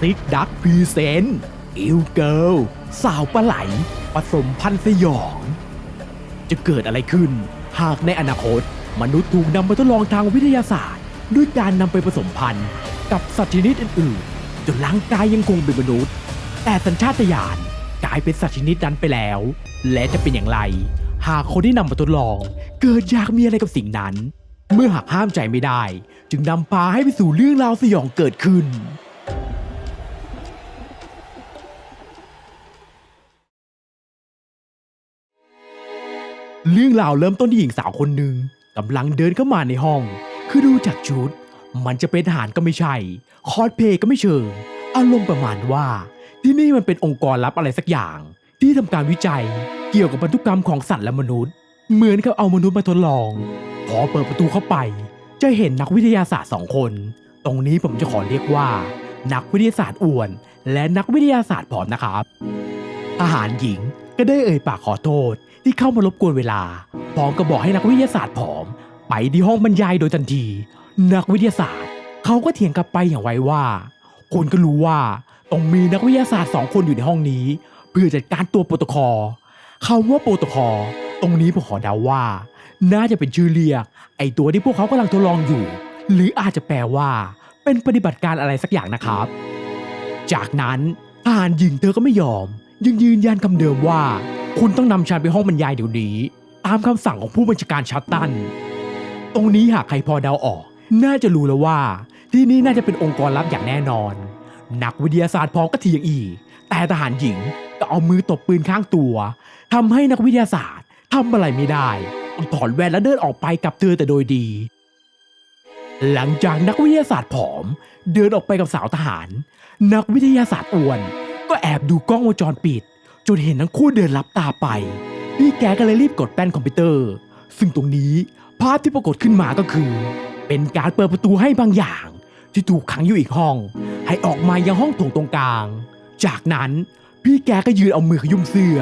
ซิกดักพรีเซนต์อิวเกิลสาวปลาไหลผสมพันธุ์สยอง จะเกิดอะไรขึ้น หากในอนาคต มนุษย์ถูกนำมาทดลองทางวิทยาศาสตร์ ด้วยการนำไปผสมพันธุ์ กับสัตว์ชนิดอื่นๆ จนร่างกายยังคงเป็นมนุษย์ แต่สัญชาตญาณกลายเป็นสัตว์ชนิดนั้นไปแล้ว และจะเป็นอย่างไร หากคนที่นำมาทดลอง เกิดอยากมีอะไรกับสิ่งนั้น เมื่อหากห้ามใจไม่ได้ จึงนำพาให้ไปสู่เรื่องราวสยองเกิดขึ้น เรื่องราวเริ่มต้นที่หญิงสาวคนหนึ่งกำลังเดินเข้ามาในห้อง คือดูจากชุด มันจะเป็นทหารก็ไม่ใช่ คอสเพลย์ก็ไม่เชิง อารมณ์ประมาณว่า ที่นี่มันเป็นองค์กรลับอะไรสักอย่าง ที่ทำการวิจัยเกี่ยวกับพันธุกรรมของสัตว์และมนุษย์ เหมือนกับเอามนุษย์มาทดลอง พอเปิดประตูเข้าไป จะเห็นนักวิทยาศาสตร์สองคน ตรงนี้ผมจะขอเรียกว่า นักวิทยาศาสตร์อ้วน และนักวิทยาศาสตร์ผอมนะครับทหารหญิง ก็ได้เอ่ยปากขอโทษที่เข้ามารบกวนเวลาพร้อมกับบอกให้นักวิทยาศาสตร์ผอม ไปที่ห้องบรรยายโดยทันที นักวิทยาศาสตร์ เขาก็เถียงกลับไปอย่างไวว่า คนก็รู้ว่าต้องมีนักวิทยาศาสตร์สองคนอยู่ในห้องนี้ เพื่อจัดการตัวโปรโตคอลคำว่าโปรโตคอลตรงนี้ผมขอเดาว่า น่าจะเป็นชื่อเรียก ไอตัวที่พวกเขากำลังทดลองอยู่ หรืออาจจะแปลว่า เป็นปฏิบัติการอะไรสักอย่างนะครับ จากนั้นทหารหญิงเธอก็ไม่ยอม ยังยืนยันคำเดิมว่า คุณต้องนำฉันไปห้องบรรยายเดี๋ยวนี้ ตามคำสั่งของผู้บัญชาการชัตตัน ตรงนี้หากใครพอเดาออก น่าจะรู้แล้วว่า ที่นี่น่าจะเป็นองค์กรลับอย่างแน่นอน นักวิทยาศาสตร์พร้อมก็เถียงอีกแต่ทหารหญิงก็เอามือตบปืนข้างตัวทำให้นักวิทยาศาสตร์ทำอะไรไม่ได้ถอนแว่นและเดินออกไปกับเธอแต่โดยดี หลังจากนักวิทยาศาสตร์ผอม เดินออกไปกับสาวทหาร นักวิทยาศาสตร์อ้วน อบดูกล้องวงจรปิด จนเห็นทั้งคู่เดินลับตาไป พี่แกก็เลยรีบกดแป้นคอมพิวเตอร์ ซึ่งตรงนี้ภาพที่ปรากฏขึ้นมาก็คือ เป็นการเปิดประตูให้บางอย่าง ที่ถูกขังอยู่อีกห้อง ให้ออกมายังห้องโถงตรงกลาง จากนั้นพี่แกก็ยืนเอามือขยุ่มเสื้อ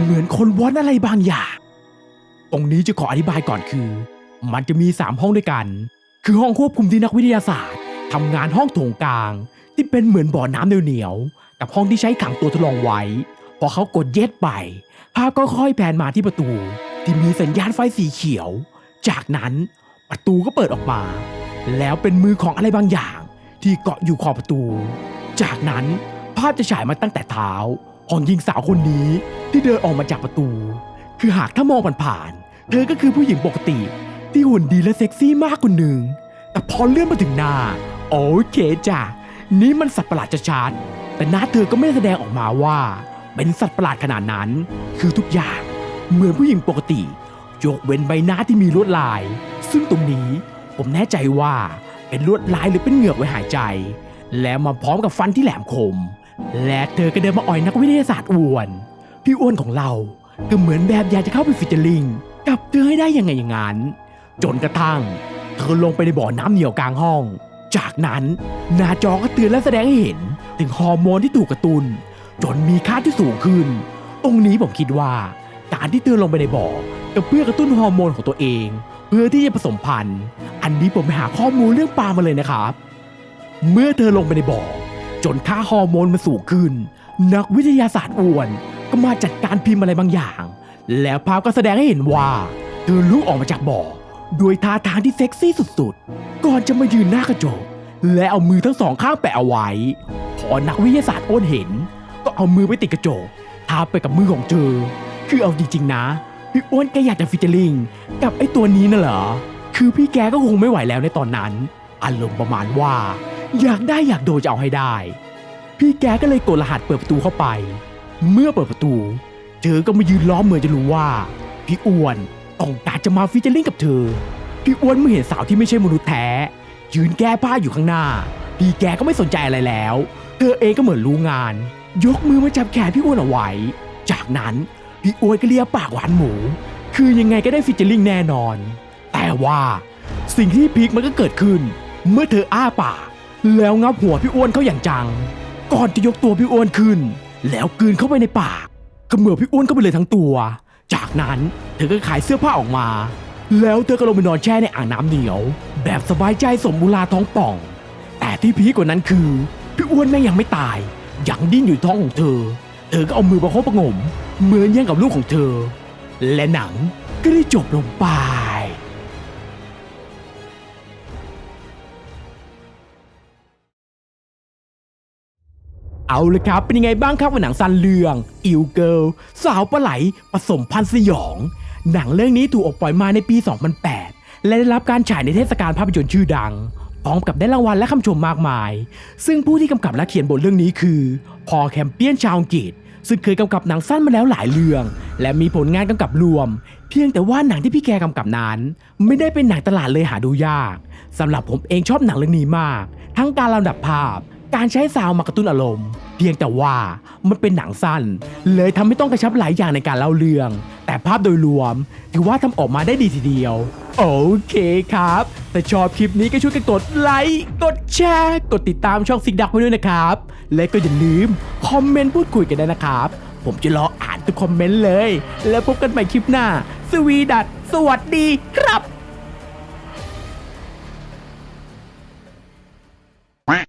เหมือนคนวอนอะไรบางอย่าง ตรงนี้จะขออธิบายก่อนคือ มันจะมี 3 ห้องด้วยกัน คือห้องควบคุมที่นักวิทยาศาสตร์ทำงานห้องโถงกลาง ที่เป็นเหมือนบ่อน้ำเหนียวๆ กับห้องที่ใช้ขังตัวทดลองไว้ พอเขากดเย็ดไป ภาพก็ค่อยแผนมาที่ประตู ที่มีสัญญาณไฟสีเขียว จากนั้นประตูก็เปิดออกมา แล้วเป็นมือของอะไรบางอย่าง ที่เกาะอยู่ขอบประตู จากนั้นภาพจะฉายมาตั้งแต่เท้า ของหญิงสาวคนนี้ที่เดินออกมาจากประตู คือหากถ้ามองผ่านๆเธอก็คือผู้หญิงปกติ ที่หุ่นดีและเซ็กซี่มากคนหนึ่งแต่พอเลื่อนมาถึงหน้า โอเคจ้ะนี่มันสัตว์ประหลาดชัดๆ แต่น้าเธอก็ไม่ได้แสดงออกมาว่า เป็นสัตว์ประหลาดขนาดนั้น คือทุกอย่างเหมือนผู้หญิงปกติยกเว้นใบหน้าที่มีลวดลาย ซึ่งตรงนี้ผมแน่ใจว่าเป็นลวดลายหรือเป็นเหงือกไว้หายใจ แล้วมาพร้อมกับฟันที่แหลมคม และเธอก็เดินมาอ่อยนักวิทยาศาสตร์อ้วน พี่อ้วนของเราก็เหมือนแบบอยากจะเข้าไปฟิชเชอร์ลิงกับเธอให้ได้ยังไงอย่างนั้น จนกระทั่ง เธอลงไปในบ่อน้ำเหนียวกลางห้อง จากนั้นหน้าจอก็เตือนและแสดงให้เห็น ถึงฮอร์โมนที่ถูกกระตุน้นจนมีค่าที่สูงขึ้น ตรงนี้ผมคิดว่า การที่เธอลงไปในบ่อก็เพื่อกระตุ้นฮอร์โมนของตัวเอง เพื่อที่จะผสมพันธุ์ อันนี้ผมไปหาข้อมูลเรื่องปลามาเลยนะครับ เมื่อเธอลงไปในบ่อ จนค่าฮอร์โมนมันสูงขึ้น นักวิทยาศาสตร์อ้วนก็มาจัดการพิมพ์อะไรบางอย่าง แล้วภาพก็แสดงให้เห็นว่าเธอลุกออกมาจากบ่อด้วยท่าทางที่เซ็กซี่สุดๆ ก่อนจะมายืนหน้ากระจก และเอามือทั้งสองข้างแปะเอาไว้ อนักวิทยาศาสตร์อ้วนเห็น ก็เอามือไปติดกระจกทาไปกับมือของเธอคือเอาจริงๆนะ พี่อ้วนแกอยากจะฟิชเชอร์ลิง กับไอ้ตัวนี้น่ะเหรอ คือพี่แกก็คงไม่ไหวแล้วในตอนนั้น อารมณ์ประมาณว่า อยากได้อยากโดนจะเอาให้ได้ พี่แกก็เลยกดรหัสเปิดประตูเข้าไป เมื่อเปิดประตู เธอก็มายืนล้อมเหมือนจะรู้ว่า พี่อ้วนต้องการจะมาฟิชเชอร์ลิงกับเธอ พี่อ้วนเมื่อเห็นสาวที่ไม่ใช่มนุษย์แท้ยืนแก้ผ้าอยู่ข้างหน้า พี่แกก็ไม่สนใจอะไรแล้ว เธอเองก็เหมือนรู้งาน ยกมือมาจับแขนพี่อ้วนเอาไว้ จากนั้นพี่อ้วนก็เลียปากหวานหมู คือยังไงก็ได้ฟิชเชอร์ลิงแน่นอน แต่ว่าสิ่งที่พีคมันก็เกิดขึ้น เมื่อเธออ้าปากแล้วงับหัวพี่อ้วนเข้าอย่างจัง ก่อนจะยกตัวพี่อ้วนขึ้น แล้วกลืนเข้าไปในปากเขมือพี่อ้วนเข้าไปเลยทั้งตัว จากนั้นเธอก็ขายเสื้อผ้าออกมา แล้วเธอก็ลงไปนอนแช่ในอ่างน้ำเหนียว แบบสบายใจสมบูราท้องป่อง ที่พีกว่านั้นคือ พี่อ้วนแม่งยังไม่ตาย ยังดิ้นอยู่ท้องของเธอ เธอก็เอามือประคบประงม เหมือนแย่งกับลูกของเธอ และหนังก็ได้จบลงไปเอาเลยครับ เป็นยังไงบ้างครับกับหนังซันเรื่อง อิวเกิลสาวปลาไหลผสมพันธุ์สยอง หนังเรื่องนี้ถูกออกปล่อยมาในปี 2008 และได้รับการฉายในเทศกาลภาพยนตร์ชื่อดัง ร้อมกับได้รางวัลและคำชมมากมาย ซึ่งผู้ที่กำกับและเขียนบทเรื่องนี้คือพอแคมเปียนชาวอังกฤษซึ่งเคยกำกับหนังสั้นมาแล้วหลายเรื่อง และมีผลงานกำกับรวม เพียงแต่ว่าหนังที่พี่แกกำกับนั้น ไม่ได้เป็นหนังตลาดเลยหาดูยากสำหรับผมเองชอบหนังเรื่องนี้มาก ทั้งการลำดับภาพ การใช้ซาวมากระตุ้นอารมณ์ เพียงแต่ว่ามันเป็นหนังสั้น เลยทำให้ต้องกระชับหลายอย่างในการเล่าเรื่อง แต่ภาพโดยรวมถือว่าทำออกมาได้ดีทีเดียว โอเคครับ แต่ชอบคลิปนี้ก็ช่วยกันกดไลค์ กดแชร์ กดติดตามช่องซิกดักไว้ด้วยนะครับ และก็อย่าลืมคอมเมนต์พูดคุยกันได้นะครับ ผมจะรออ่านทุกคอมเมนต์เลย แล้วพบกันใหม่คลิปหน้า สวีดัตสวัสดีครับ